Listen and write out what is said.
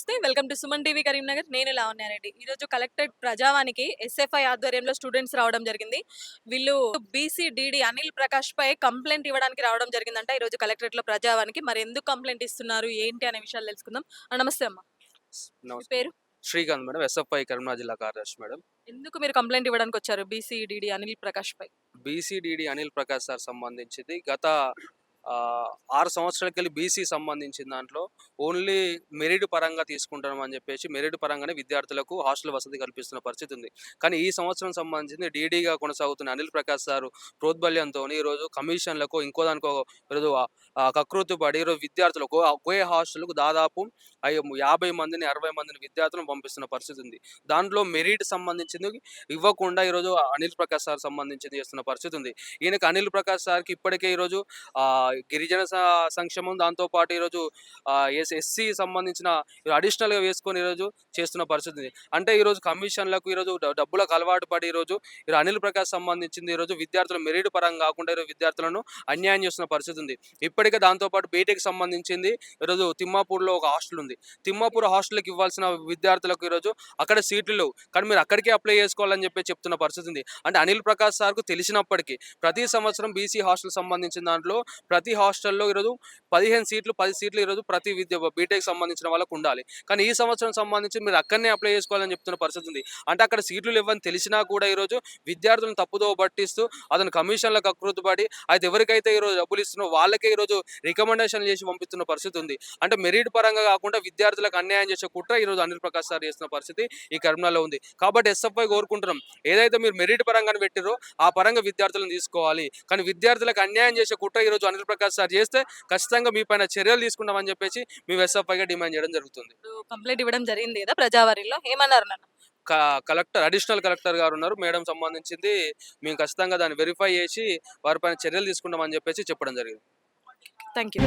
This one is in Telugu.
నమస్తే welcome to Suman TV Karimnagar. నేను లావణ్యారెడ్డి ఈరోజు కలెక్టరేట్ ప్రజావానికి ఎస్ఎఫ్ఐ ఆధ్వర్యంలో స్టూడెంట్స్ రావడం జరిగింది. వీళ్ళు బీసీ డీడీ అనిల్ ప్రకాష్ పై కంప్లైంట్ ఇవ్వడానికి రావడం జరిగిందంట. ఈరోజు కలెక్టరేట్లో ప్రజావానికి మరి ఎందుకు కంప్లైంట్ ఇస్తున్నారు? ఏంటి అనే విషయాలు తెలుసుకుందాం. నమస్తే అమ్మా. పేరు? శ్రీకాంత్ మేడం ఎస్ఎఫ్ఐ కరీంనగర్ జిల్లా కార్యదర్శి మేడం. ఎందుకు మీరు కంప్లైంట్ ఇవ్వడానికి వచ్చారు బీసీ డీడీ అనిల్ ప్రకాష్ పై? బీసీడీడీ అనిల్ ప్రకాష్ సార్ సంబంధించింది. గత ఆరు సంవత్సరాలకి వెళ్ళి బీసీ సంబంధించిన దాంట్లో ఓన్లీ మెరిట్ పరంగా తీసుకుంటాం అని చెప్పేసి మెరిట్ పరంగానే విద్యార్థులకు హాస్టల్ వసతి కల్పిస్తున్న పరిస్థితి ఉంది. కానీ ఈ సంవత్సరం సంబంధించింది డీడీగా కొనసాగుతున్న అనిల్ ప్రకాష్ సార్ ప్రోద్బల్యంతో ఈరోజు కమిషన్లకు ఇంకో దానికో ఈరోజు కకృతి పడి ఈరోజు విద్యార్థులకు ఒకే హాస్టల్కు దాదాపు యాభై మందిని అరవై మందిని విద్యార్థులను పంపిస్తున్న పరిస్థితి ఉంది. దాంట్లో మెరిట్ సంబంధించింది ఇవ్వకుండా ఈరోజు అనిల్ ప్రకాష్ సార్ సంబంధించింది చేస్తున్న పరిస్థితి ఉంది. ఈయనకి అనిల్ ప్రకాష్ సార్కి ఇప్పటికే ఈరోజు గిరిజన సంక్షేమం దాంతోపాటు ఈరోజు ఎస్ ఎస్సీ సంబంధించిన అడిషనల్గా వేసుకొని ఈరోజు చేస్తున్న పరిస్థితి. అంటే ఈరోజు కమిషన్లకు ఈరోజు డబ్బులకు అలవాటు పడి ఈరోజు అనిల్ ప్రకాష్ సంబంధించింది ఈరోజు విద్యార్థులు మెరిట్ పరంగా కాకుండా ఈరోజు విద్యార్థులను అన్యాయం చేస్తున్న పరిస్థితి ఉంది. ఇప్పటికే దాంతోపాటు బీటెక్ సంబంధించింది ఈరోజు తిమ్మాపూర్లో ఒక హాస్టల్ ఉంది. తిమ్మాపూర్ హాస్టల్కి ఇవ్వాల్సిన విద్యార్థులకు ఈరోజు అక్కడ సీట్లు లేవు. కానీ మీరు అక్కడికే అప్లై చేసుకోవాలని చెప్పి చెప్తున్న పరిస్థితి ఉంది. అంటే అనిల్ ప్రకాష్ సార్కు తెలిసినప్పటికీ ప్రతి సంవత్సరం బీసీ హాస్టల్ సంబంధించిన దాంట్లో ప్రతి హాస్టల్లో ఈరోజు పదిహేను సీట్లు పది సీట్లు ఈరోజు ప్రతి విద్య బీటెక్ సంబంధించిన వాళ్ళకు ఉండాలి. కానీ ఈ సంవత్సరం సంబంధించి మీరు అక్కడనే అప్లై చేసుకోవాలని చెప్తున్న పరిస్థితి ఉంది. అంటే అక్కడ సీట్లు ఇవ్వని తెలిసినా కూడా ఈరోజు విద్యార్థులను తప్పుదో పట్టిస్తూ అతను కమిషన్లకు అకృతపడి అయితే ఎవరికైతే ఈరోజు డబ్బులు ఇస్తున్నో వాళ్ళకే ఈరోజు రికమెండేషన్ చేసి పంపిస్తున్న పరిస్థితి ఉంది. అంటే మెరిట్ పరంగా కాకుండా విద్యార్థులకు అన్యాయం చేసే కుట్ర ఈరోజు అనిల్ ప్రకాష్ సార్ చేస్తున్న పరిస్థితి ఈ కరీంనగర్లో ఉంది. కాబట్టి ఎస్ఎఫ్ఐ కోరుకుంటున్నాం. ఏదైతే మీరు మెరిట్ పరంగా పెట్టిరో ఆ పరంగా విద్యార్థులను తీసుకోవాలి. కానీ విద్యార్థులకు అన్యాయం చేసే కుట్ర ఈరోజు అనిల్ ప్రకాష్ సార్ చేస్తే ఖచ్చితంగా మీ పైన చర్యలు తీసుకుంటామని చెప్పేసి మేము ఎస్ఎఫ్ఐగా డిమాండ్ చేయడం జరుగుతుంది. కంప్లైంట్ ఇవ్వడం జరిగింది కదా ప్రజావారిలో ఏమన్నారు నన్ను? కలెక్టర్ అడిషనల్ కలెక్టర్ గారు ఉన్నారు. మేడం సంబంధించింది మేము ఖచ్చితంగా దాన్ని వెరిఫై చేసి వారిపైన చర్యలు తీసుకుంటామని చెప్పేసి చెప్పడం జరిగింది. Thank you